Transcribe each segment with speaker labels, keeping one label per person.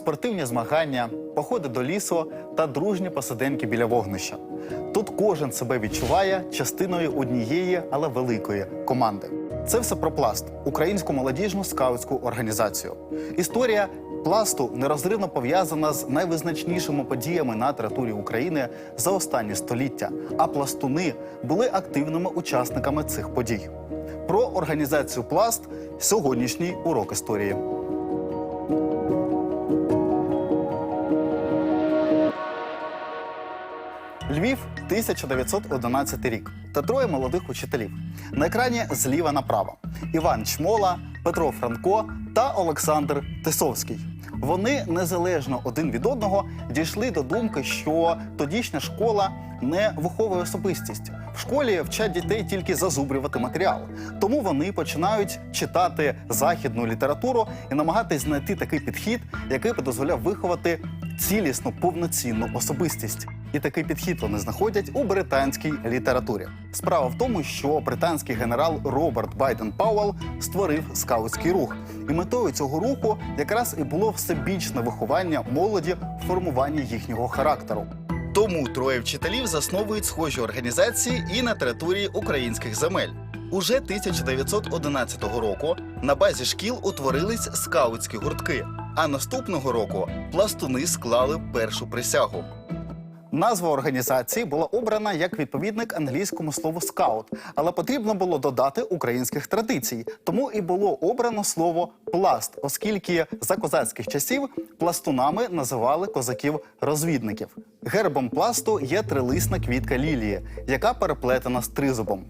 Speaker 1: Спортивні змагання, походи до лісу та дружні посиденьки біля вогнища. Тут кожен себе відчуває частиною однієї, але великої команди. Це все про пласт українську молодіжну скаутську організацію. Історія пласту нерозривно пов'язана з найвизначнішими подіями на території України за останні століття. А пластуни були активними учасниками цих подій. Про організацію пласт сьогоднішній урок історії. Львів, 1911 рік. Та троє молодих учителів. На екрані зліва направо: Іван Чмола, Петро Франко та Олександр Тисовський. Вони незалежно один від одного дійшли до думки, що тодішня школа не виховує особистість. В школі вчать дітей тільки зазубрювати матеріал. Тому вони починають читати західну літературу і намагатись знайти такий підхід, який би дозволяв виховати цілісну повноцінну особистість. І такий підхід вони знаходять у британській літературі. Справа в тому, що британський генерал Роберт Байден Пауелл створив скаутський рух, і метою цього руху якраз і було всебічне виховання молоді в формуванні їхнього характеру. Тому троє вчителів засновують схожі організації і на території українських земель. Уже 1911 року на базі шкіл утворились скаутські гуртки. А наступного року пластуни склали першу присягу. Назва організації була обрана як відповідник англійському слову скаут, але потрібно було додати українських традицій. Тому і було обрано слово пласт, оскільки за козацьких часів пластунами називали козаків-розвідників. Гербом пласту є трилисна квітка лілії, яка переплетена з тризубом.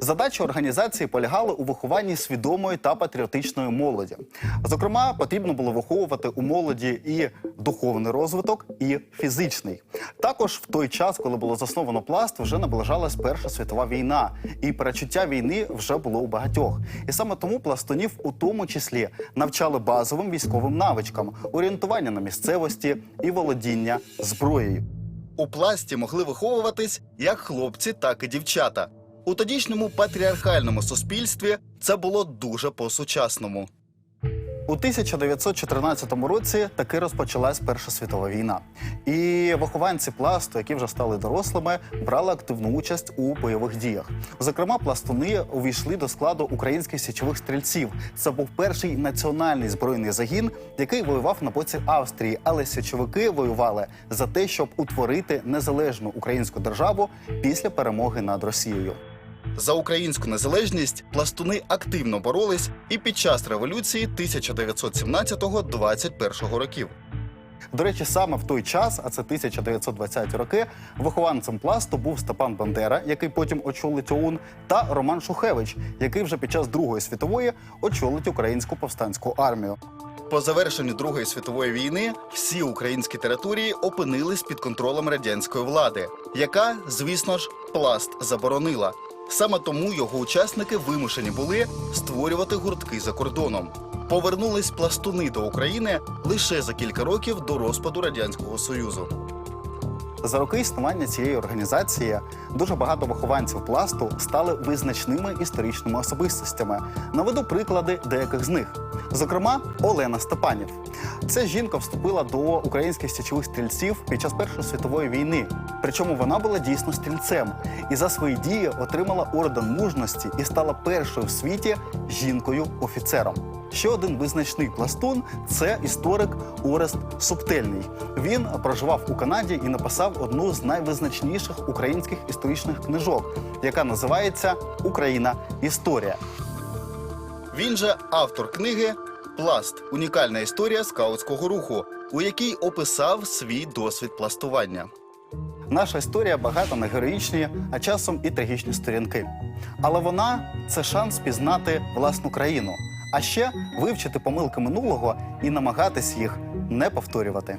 Speaker 1: Задача організації полягала у вихованні свідомої та патріотичної молоді. Зокрема, потрібно було виховувати у молоді і духовний розвиток, і фізичний. Також в той час, коли було засновано пласт, вже наближалась Перша світова війна, і перечуття війни вже було у багатьох. І саме тому пластунів у тому числі навчали базовим військовим навичкам, орієнтування на місцевості і володіння зброєю. У пласті могли виховуватись як хлопці, так і дівчата. У тодішньому патріархальному суспільстві це було дуже по-сучасному. У 1914 році таки розпочалась Перша світова війна. І вихованці пласту, які вже стали дорослими, брали активну участь у бойових діях. Зокрема, пластуни увійшли до складу українських січових стрільців. Це був перший національний збройний загін, який воював на боці Австрії. Але січовики воювали за те, щоб утворити незалежну українську державу після перемоги над Росією. За українську незалежність пластуни активно боролись і під час революції 1917-21 років. До речі, саме в той час, а це 1920-ті роки, вихованцем пласту був Степан Бандера, який потім очолить ОУН, та Роман Шухевич, який вже під час Другої світової очолить українську повстанську армію. По завершенню Другої світової війни всі українські території опинились під контролем радянської влади, яка, звісно ж, пласт заборонила. Саме тому його учасники вимушені були створювати гуртки за кордоном. Повернулись пластуни до України лише за кілька років до розпаду радянського союзу. За роки існування цієї організації дуже багато вихованців пласту стали визначними історичними особистостями. Наведу приклади деяких з них. Зокрема, Олена Степанів. Ця жінка вступила до українських січових стрільців під час Першої світової війни. Причому вона була дійсно стрільцем і за свої дії отримала орден мужності і стала першою в світі жінкою-офіцером. Ще один визначний пластун це історик Орест Субтельний. Він проживав у Канаді і написав одну з найвизначніших українських історичних книжок, яка називається Україна Історія. Він же автор книги Пласт унікальна історія скаутського руху, у якій описав свій досвід пластування. Наша історія багата на героїчні, а часом і трагічні сторінки. Але вона це шанс пізнати власну країну, а ще вивчити помилки минулого і намагатись їх не повторювати.